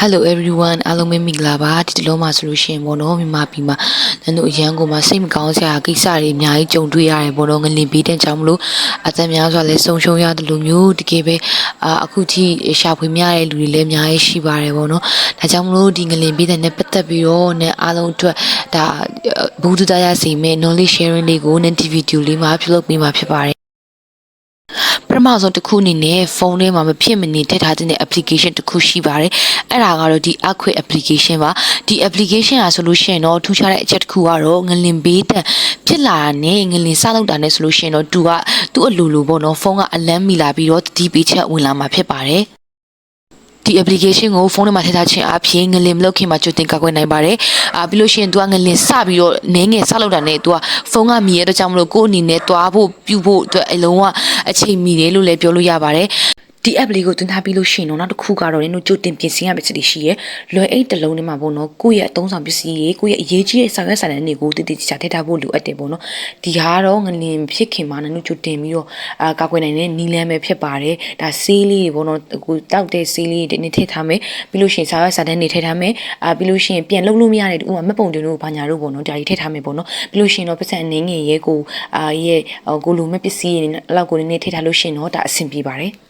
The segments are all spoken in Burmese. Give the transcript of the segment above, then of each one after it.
Hello everyone အားလုံးပဲမင်္ဂလာပါဒီတလုံးမှာဆိုလို့ရှိရင်ပေါ့နော်မြန်မာပြည်မှာနင်တို့အရန်ကိုမှစိတ်မကောင်းစရာကိစ္စတွေအများကြီးကြုံတွေ့ရတယ်ပေါ့နော်ငလင်ပေးတဲ့ကြောင့်မလို့အသက်များစွာလဲဆုံးရှုံးရတယ်လို့မျိုးတကယ်ပဲအာအခုထိရှာဖွေမရတဲ့လူတွေလည်းအများကြီးရှိပါတယ်ပေါ့နော်ဒါကြောင့်မလို့ဒီငလင်ပေးတဲ့နဲ့ပတ်သက်ပြီးတော့နဲ့အားလုံးအတွက်ဒါဘူဒူတရားစီမဲ့ knowledge sharing လေးကိုနဲ့ဒီဗီဒီယိုလေးမှာပြုလုပ်ပေးမှာဖြစ်ပါတယ် ပထမဆုံးတစ်ခုအနေနဲ့ဖုန်းထဲမှာမဖြစ်မနေထည့်ထားတဲ့ application တစ်ခုရှိပါတယ်အဲ့ဒါကတော့ဒီ Aqua application ပါဒီ application อ่ะဆိုလို့ရှိရင်တော့ထူးခြားတဲ့အချက်တစ်ခုကတော့ငလင်ဘေးတန်ဖြစ်လာတာနဲ့ငလင်စလောက်တာနဲ့ဆိုလို့ရှိရင်တော့သူကသူ့အလိုလိုပေါ့နော်ဖုန်းကအလန်းမိလာပြီးတော့တတိပေးချက်ဝင်လာမှာဖြစ်ပါတယ် ဒီ application ကိုဖုန်းထဲမှာထည့်ထားခြင်းအပြင်ငလင်မလုပ်ခင်မှာကြိုတင်ကာကွယ်နိုင်ပါတယ်။အာပြီးလို့ရှိရင် तू ကငလင်စပြီးတော့နင်းငယ်စလောက်တာနဲ့ तू ကဖုန်းကမြည်ရတဲ့ကြောင့်မလို့ကိုယ့်အနေနဲ့တွားဖို့ပြုဖို့အတွက်အလုံးဝအချိန်မီတယ်လို့လည်းပြောလို့ရပါတယ်။ ဒီ app လေးကိုတင်ထားပြီးလို့ရှိရင်တော့နောက်တစ်ခုကတော့လည်းကြိုတင်ပြင်ဆင်ရမယ့်စတိရှိရယ်လွယ်အိတ်တစ်လုံးထဲမှာပေါ့နော်ကိုယ့်ရဲ့အသုံးဆောင်ပစ္စည်းတွေကိုယ့်ရဲ့အရေးကြီးတဲ့စာရွက်စာတမ်းတွေကိုတည်တည်ချာထည့်ထားဖို့လိုအပ်တယ်ပေါ့နော်ဒီဟာကတော့ငလင်ဖြစ်ခင်မှာနုကြိုတင်ပြီးတော့အာကာကွယ်နိုင်တဲ့နီလန်းပဲဖြစ်ပါတယ်ဒါဆေးလေးတွေပေါ့နော်အခုတောက်တဲ့ဆေးလေးတွေနေထည့်ထားမယ်ပြီးလို့ရှိရင်စာရွက်စာတမ်းတွေထည့်ထားမယ်အာပြီးလို့ရှိရင်ပြန်လုပ်လို့မရတဲ့ဥပမာမက်ပုံတင်တို့ဘာညာတို့ပေါ့နော်ဒါတွေထည့်ထားမယ်ပေါ့နော်ပြီးလို့ရှိရင်တော့ပတ်စံအနေငယ်ရဲကိုအာရဲ့ကိုလိုမဲ့ပစ္စည်းတွေအလောက်ကိုနေထည့်ထားလို့ရှိရင်တော့ဒါအဆင်ပြေပါတယ်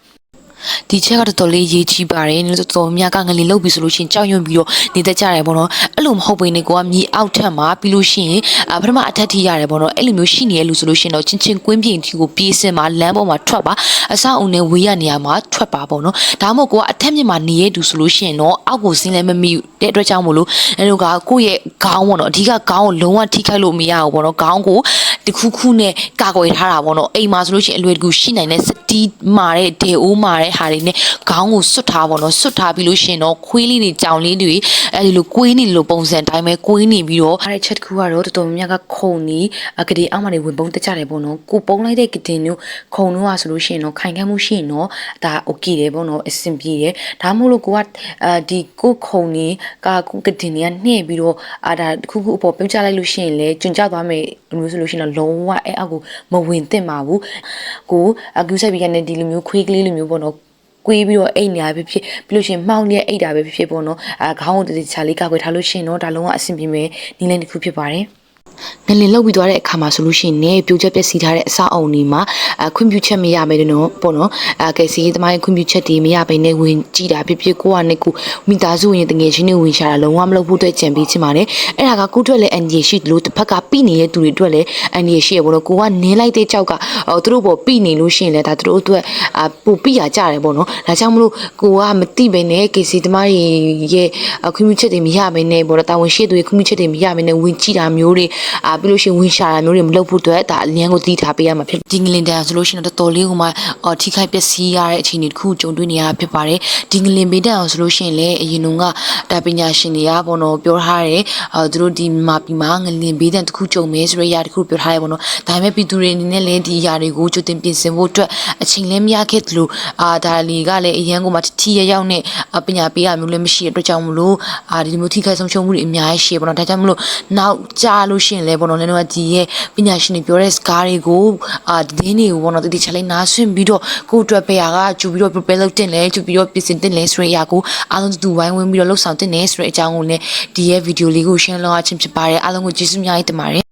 ဒီချက်ကတော်တော်လေးရေးကြီးပါတယ်။တော်တော်များကငလင်လုတ်ပြီဆိုလို့ရှိရင်ကြောက်ရွံ့ပြီးတော့နေတတ်ကြတယ်ပေါ့နော်။အဲ့လိုမဟုတ်ဘဲနဲ့ကိုကမြေအောက်ထက်မှာပြီးလို့ရှိရင်အပထမအထက်ထိရတယ်ပေါ့နော်။အဲ့လိုမျိုးရှိနေရလို့ဆိုလို့ရှိရင်တော့ချင်းချင်းကွင်းပြင်တီကိုပြေးစင်မှာလမ်းပေါ်မှာထွက်ပါအဆောက်အုံနဲ့ဝေးရနေရာမှာထွက်ပါပေါ့နော်။ဒါမှမဟုတ်ကိုကအထက်မြင့်မှာနေရတူဆိုလို့ရှိရင်တော့အောက်ကိုဆင်းလဲမမိတဲ့အတွက်ကြောင့်မို့လို့အဲ့လိုကကိုယ့်ရဲ့ခေါင်းပေါ့နော်။အဓိကခေါင်းကိုလုံးဝထိခိုက်လို့မရဘူးပေါ့နော်။ခေါင်းကို တခုခုနဲ့ကာကွယ်ထားတာပေါ့နော်အိမ်မှာဆိုလို့ရှိရင်အလွယ်တကူရှိနိုင်တဲ့စတီးမာတဲ့ဒေအိုးမာတဲ့ဟာတွေနဲ့ခေါင်းကိုဆွတ်ထားပေါ့နော်ဆွတ်ထားပြီးလို့ရှိရင်တော့ခွေးလေးတွေကြောင်လေးတွေအဲဒီလိုကွေးနေလို့ပုံစံတိုင်းပဲကွေးနေပြီးတော့အဲ့ဒီချက်တခုကတော့တော်တော်များများကခုံနေဂဒင်အောက်မှာနေဝင်ပုံးတက်ကြတယ်ပေါ့နော်ကိုပုံးလိုက်တဲ့ဂဒင်တို့ခုံတို့อ่ะဆိုလို့ရှိရင်တော့ခိုင်ခန့်မှုရှိရင်တော့ဒါ okay တယ်ပေါ့နော်အဆင်ပြေတယ်ဒါမှမဟုတ်လို့ကိုကအာဒီကိုခုံနေကကိုဂဒင်တွေကနှဲ့ပြီးတော့အာဒါတခုခုအပေါ်ပြုတ်ချလိုက်လို့ရှိရင်လဲကျွံကျသွားမယ်မျိုးဆိုလို့ရှိရင်တော့လုံးဝအဲ့အောက်ကိုမဝင်သင့်ပါဘူးကိုအကူဆက်ပြီးကနေဒီလိုမျိုးခွေးကလေးလိုမျိုးပေါ့နော်ကွေးပြီးတော့အိတ်နေရပဲဖြစ်ပြီးလို့ရှိရင်မှောင်နေအိတ်တာပဲဖြစ်ဖြစ်ပေါ့နော်အဲခေါင်းကိုတတိချာလေးကောက်ွယ်ထားလို့ရှိရင်တော့ဒါလုံးဝအဆင်ပြေမယ်နီးလန်းတစ်ခုဖြစ်ပါတယ် ငလင်လောက်ပြီးသွားတဲ့အခါမှာဆိုလို့ရှိရင်လည်းပြိုကျက်ပျက်စီးထားတဲ့အဆောက်အုံတွေမှာအခွင့်ပြုချက်မရပဲတော့ပေါ့နော်အဲကဲစီသမားရဲ့ခွင့်ပြုချက်တွေမရဘဲနဲ့ဝင်ကြည့်တာဖြစ်ဖြစ်ကိုကနဲ့ကိုမိသားစုဝင်တငယ်ချင်းတွေဝင်ရှာတာလုံးဝမလုပ်ဖို့အတွက်ကြံပေးချင်ပါတယ်အဲ့ဒါကကိုအတွက်လည်းအန်ဒီရှိတယ်လို့တစ်ဖက်ကပြီးနေတဲ့သူတွေအတွက်လည်းအန်ဒီရှိရပေါ့နော်ကိုကနင်းလိုက်တဲ့ကြောက်ကသူတို့ပေါ်ပြီးနေလို့ရှိရင်လည်းဒါသူတို့အတွက်ပိုပြီးရကြတယ်ပေါ့နော်ဒါကြောင့်မလို့ကိုကမတိပဲနဲ့ကေစီသမားရဲ့ခွင့်ပြုချက်တွေမရဘဲနဲ့ပေါ့နော်တာဝန်ရှိသူရဲ့ခွင့်ပြုချက်တွေမရဘဲနဲ့ဝင်ကြည့်တာမျိုးတွေအာပြီးလို့ရှိရင်ဝင်ရှာတာမျိုးတွေမလုပ်ဖို့အတွက်ဒါအလျံကိုတီးထားပေးရမှာဖြစ်ဒီငလင်တန်ဆိုလို့ရှိရင်တော့တော်တော်လေးဟိုမှာအော်ထိခိုက်ပျက်စီးရတဲ့အခြေအနေတစ်ခုကြုံတွေ့နေရတာဖြစ်ပါတယ်ဒီငလင်ပေးတန်အောင်ဆိုလို့ရှိရင်လည်းအရင်ကဒါပညာရှင်တွေကပေါ့နော်ပြောထားတယ်အာသူတို့ဒီမှာပြီးမှငလင်ပေးတန်တစ်ခုကြုံမယ်ဆိုတဲ့အရာတစ်ခုပြောထားတယ်ပေါ့နော်ဒါပေမဲ့ပြည်သူတွေအနေနဲ့လည်းဒီအရာတွေကိုကြိုတင်ပြင်ဆင်ဖို့အတွက်အချိန်လည်းမရခဲ့သလိုအာဒါလီကလည်းအရန်ကိုမှတတိယရောက်နဲ့ပညာပေးရမျိုးလည်းမရှိတဲ့အတွက်ကြောင့်မလို့အာဒီမျိုးထိခိုက်ဆုံးရှုံးမှုတွေအများကြီးရှိရပေါ့နော်ဒါကြောင့်မလို့နောက်ကြားလို့ရှိရင်လည်းပေါ့နော်လည်းတော့ဒီရဲ့ပညာရှင်တွေပြောတဲ့စကားတွေကိုအာဒီင်းတွေကိုပေါ့နော်တတိချလိုက်နားဆွင့်ပြီးတော့ကိုယ့်အတွက်ပဲရာကကျူပြီးတော့ prepare လုပ်တင်လဲကျူပြီးတော့ပြင်ဆင်တင်လဲဆိုတဲ့အရာကိုအားလုံးတူဝိုင်းဝန်းပြီးတော့လှုပ်ဆောင်တင်နေဆိုတဲ့အကြောင်းကိုလည်းဒီရဲ့ဗီဒီယိုလေးကို share လုပ်အချင်းဖြစ်ပါတယ်အားလုံးကိုကျေးဇူးများကြီးတင်ပါတယ်